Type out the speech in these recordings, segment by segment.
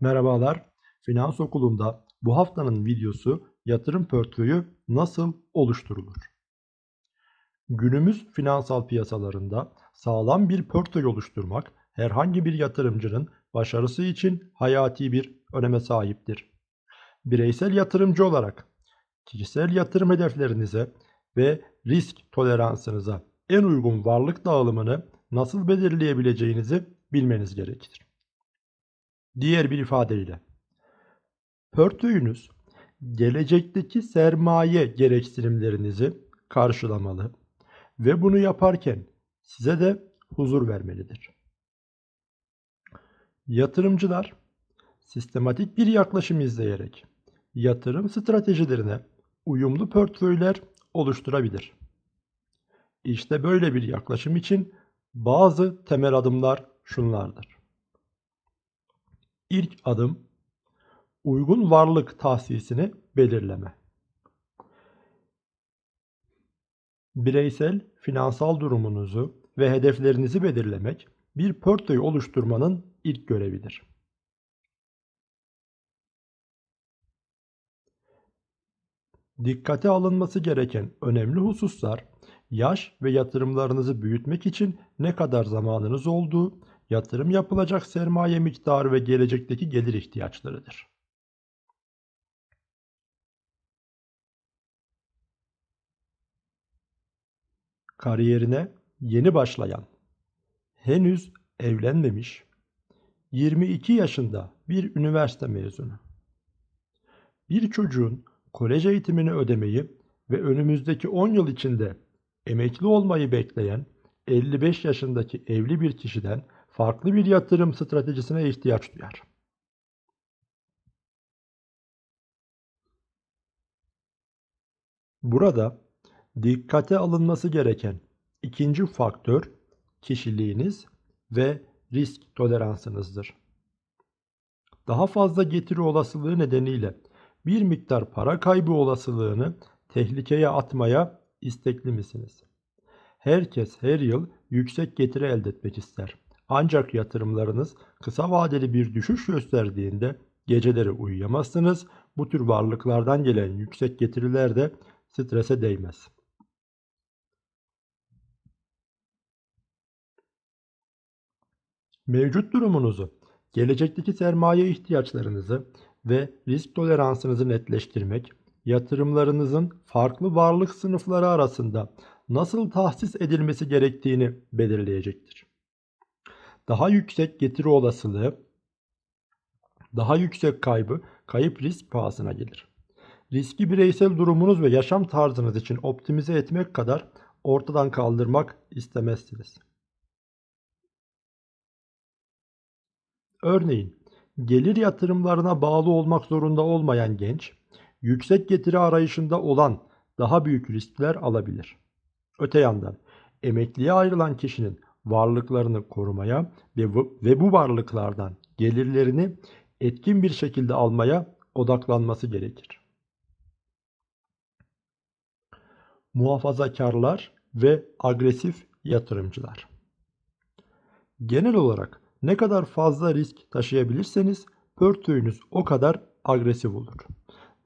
Merhabalar. Finans Okulu'nda bu haftanın videosu yatırım portföyü nasıl oluşturulur? Günümüz finansal piyasalarında sağlam bir portföy oluşturmak herhangi bir yatırımcının başarısı için hayati bir öneme sahiptir. Bireysel yatırımcı olarak kişisel yatırım hedeflerinize ve risk toleransınıza en uygun varlık dağılımını nasıl belirleyebileceğinizi bilmeniz gerekir. Diğer bir ifadeyle, portföyünüz gelecekteki sermaye gereksinimlerinizi karşılamalı ve bunu yaparken size de huzur vermelidir. Yatırımcılar sistematik bir yaklaşım izleyerek yatırım stratejilerine uyumlu portföyler oluşturabilir. İşte böyle bir yaklaşım için bazı temel adımlar şunlardır. İlk adım uygun varlık tahsisini belirleme. Bireysel finansal durumunuzu ve hedeflerinizi belirlemek bir portföy oluşturmanın ilk görevidir. Dikkate alınması gereken önemli hususlar yaş ve yatırımlarınızı büyütmek için ne kadar zamanınız olduğu, yatırım yapılacak sermaye miktarı ve gelecekteki gelir ihtiyaçlarıdır. Kariyerine yeni başlayan, henüz evlenmemiş, 22 yaşında bir üniversite mezunu. Bir çocuğun kolej eğitimini ödemeyi ve önümüzdeki 10 yıl içinde emekli olmayı bekleyen 55 yaşındaki evli bir kişiden farklı bir yatırım stratejisine ihtiyaç duyar. Burada dikkate alınması gereken ikinci faktör kişiliğiniz ve risk toleransınızdır. Daha fazla getiri olasılığı nedeniyle bir miktar para kaybı olasılığını tehlikeye atmaya istekli misiniz? Herkes her yıl yüksek getiri elde etmek ister. Ancak yatırımlarınız kısa vadeli bir düşüş gösterdiğinde geceleri uyuyamazsınız. Bu tür varlıklardan gelen yüksek getiriler de strese değmez. Mevcut durumunuzu, gelecekteki sermaye ihtiyaçlarınızı ve risk toleransınızı netleştirmek, yatırımlarınızın farklı varlık sınıfları arasında nasıl tahsis edilmesi gerektiğini belirleyecektir. Daha yüksek getiri olasılığı, daha yüksek kaybı, kayıp risk pahasına gelir. Riski bireysel durumunuz ve yaşam tarzınız için optimize etmek kadar ortadan kaldırmak istemezsiniz. Örneğin, gelir yatırımlarına bağlı olmak zorunda olmayan genç, yüksek getiri arayışında olan daha büyük riskler alabilir. Öte yandan emekliye ayrılan kişinin varlıklarını korumaya ve bu, ve bu varlıklardan gelirlerini etkin bir şekilde almaya odaklanması gerekir. Muhafazakarlar ve agresif yatırımcılar. Genel olarak ne kadar fazla risk taşıyabilirseniz portföyünüz o kadar agresif olur.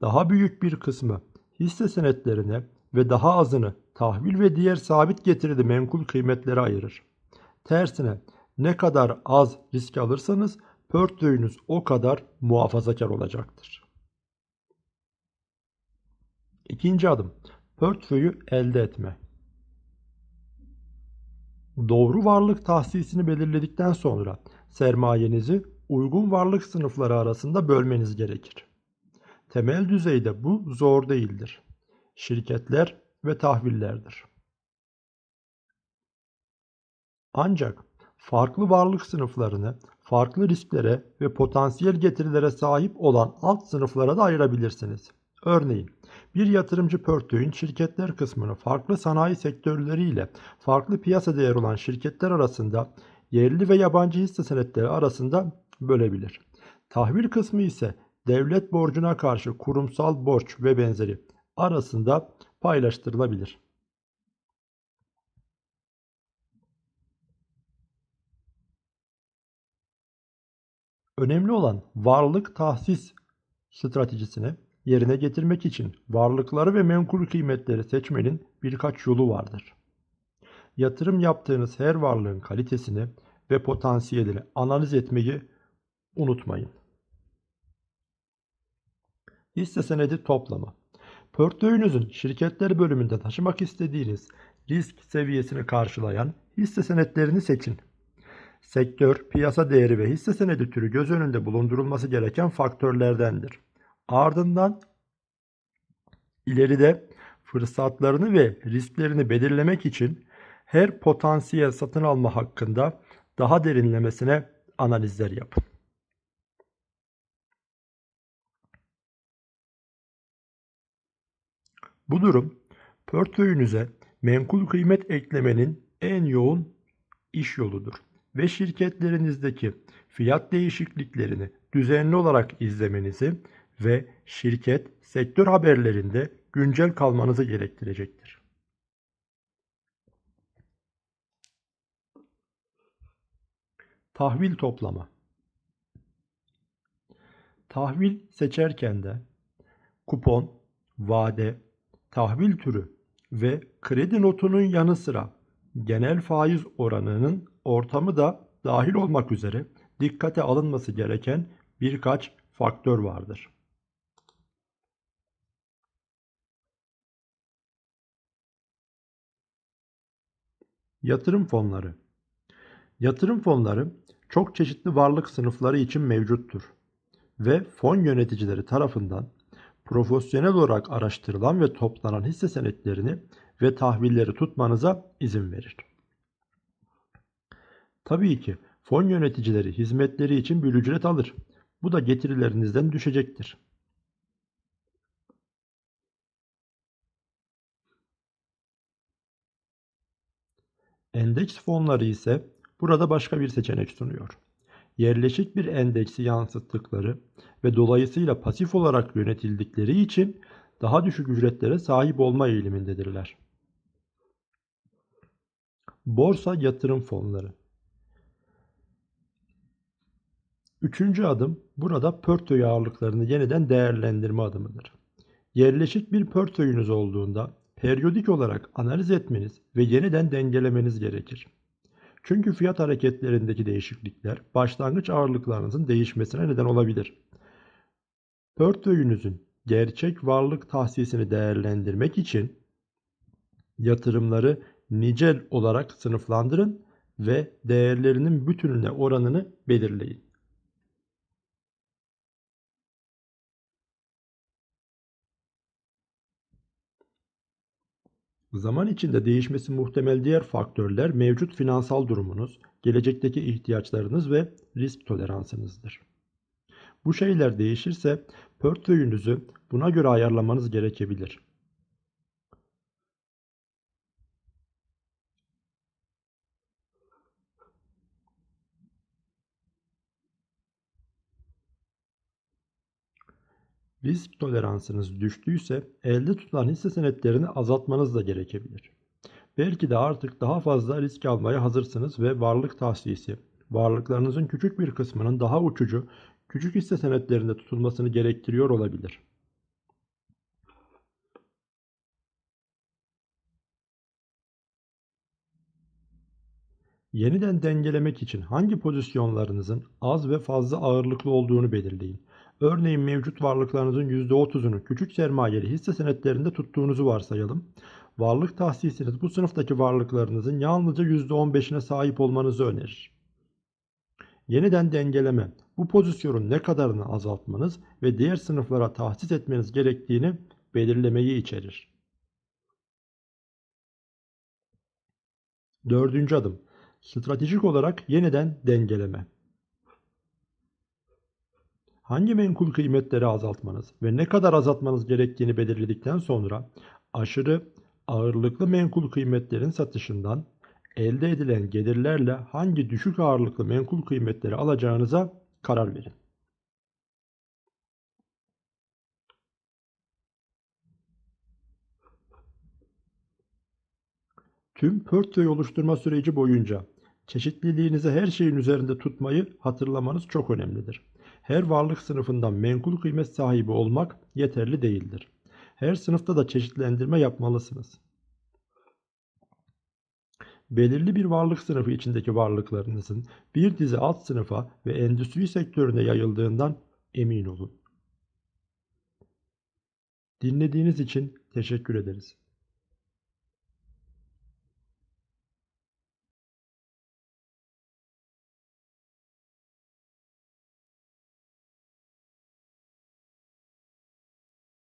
Daha büyük bir kısmı hisse senetlerine ve daha azını tahvil ve diğer sabit getirili menkul kıymetlere ayırır. Tersine ne kadar az risk alırsanız portföyünüz o kadar muhafazakar olacaktır. İkinci adım portföyü elde etme. Doğru varlık tahsisini belirledikten sonra sermayenizi uygun varlık sınıfları arasında bölmeniz gerekir. Temel düzeyde bu zor değildir. Şirketler ve tahvillerdir. Ancak farklı varlık sınıflarını farklı risklere ve potansiyel getirilere sahip olan alt sınıflara da ayırabilirsiniz. Örneğin bir yatırımcı portföyün şirketler kısmını farklı sanayi sektörleriyle farklı piyasa değeri olan şirketler arasında yerli ve yabancı hisse senetleri arasında bölebilir. Tahvil kısmı ise devlet borcuna karşı kurumsal borç ve benzeri arasında paylaştırılabilir. Önemli olan varlık tahsis stratejisini yerine getirmek için varlıkları ve menkul kıymetleri seçmenin birkaç yolu vardır. Yatırım yaptığınız her varlığın kalitesini ve potansiyelini analiz etmeyi unutmayın. Hisse senedi toplama. Portföyünüzün şirketler bölümünde taşımak istediğiniz risk seviyesini karşılayan hisse senetlerini seçin. Sektör, piyasa değeri ve hisse senedi türü göz önünde bulundurulması gereken faktörlerdendir. Ardından ileride fırsatlarını ve risklerini belirlemek için her potansiyel satın alma hakkında daha derinlemesine analizler yapın. Bu durum portföyünüze menkul kıymet eklemenin en yoğun iş yoludur ve şirketlerinizdeki fiyat değişikliklerini düzenli olarak izlemenizi ve şirket sektör haberlerinde güncel kalmanızı gerektirecektir. Tahvil toplama. Tahvil seçerken de kupon, vade, tahvil türü ve kredi notunun yanı sıra genel faiz oranının ortamı da dahil olmak üzere dikkate alınması gereken birkaç faktör vardır. Yatırım fonları Yatırım fonları çok çeşitli varlık sınıfları için mevcuttur ve fon yöneticileri tarafından profesyonel olarak araştırılan ve toplanan hisse senetlerini ve tahvilleri tutmanıza izin verir. Tabii ki fon yöneticileri hizmetleri için bir ücret alır. Bu da getirilerinizden düşecektir. Endeks fonları ise burada başka bir seçenek sunuyor. Yerleşik bir endeksi yansıttıkları ve dolayısıyla pasif olarak yönetildikleri için daha düşük ücretlere sahip olma eğilimindedirler. Borsa yatırım fonları Üçüncü adım burada portföy ağırlıklarını yeniden değerlendirme adımıdır. Yerleşik bir portföyünüz olduğunda periyodik olarak analiz etmeniz ve yeniden dengelemeniz gerekir. Çünkü fiyat hareketlerindeki değişiklikler başlangıç ağırlıklarınızın değişmesine neden olabilir. Portföyünüzün gerçek varlık tahsisini değerlendirmek için yatırımları nicel olarak sınıflandırın ve değerlerinin bütününe oranını belirleyin. Zaman içinde değişmesi muhtemel diğer faktörler mevcut finansal durumunuz, gelecekteki ihtiyaçlarınız ve risk toleransınızdır. Bu şeyler değişirse portföyünüzü buna göre ayarlamanız gerekebilir. Risk toleransınız düştüyse elde tutulan hisse senetlerini azaltmanız da gerekebilir. Belki de artık daha fazla risk almaya hazırsınız ve varlık tahsisi, varlıklarınızın küçük bir kısmının daha uçucu, küçük hisse senetlerinde tutulmasını gerektiriyor olabilir. Yeniden dengelemek için hangi pozisyonlarınızın az ve fazla ağırlıklı olduğunu belirleyin. Örneğin mevcut varlıklarınızın %30'unu küçük sermayeli hisse senetlerinde tuttuğunuzu varsayalım. Varlık tahsisiniz bu sınıftaki varlıklarınızın yalnızca %15'ine sahip olmanızı önerir. Yeniden dengeleme bu pozisyonun ne kadarını azaltmanız ve diğer sınıflara tahsis etmeniz gerektiğini belirlemeyi içerir. Dördüncü adım. Stratejik olarak yeniden dengeleme. Hangi menkul kıymetleri azaltmanız ve ne kadar azaltmanız gerektiğini belirledikten sonra aşırı ağırlıklı menkul kıymetlerin satışından elde edilen gelirlerle hangi düşük ağırlıklı menkul kıymetleri alacağınıza karar verin. Tüm portföy oluşturma süreci boyunca çeşitliliğinizi her şeyin üzerinde tutmayı hatırlamanız çok önemlidir. Her varlık sınıfından menkul kıymet sahibi olmak yeterli değildir. Her sınıfta da çeşitlendirme yapmalısınız. Belirli bir varlık sınıfı içindeki varlıklarınızın bir dizi alt sınıfa ve endüstri sektörüne yayıldığından emin olun. Dinlediğiniz için teşekkür ederiz.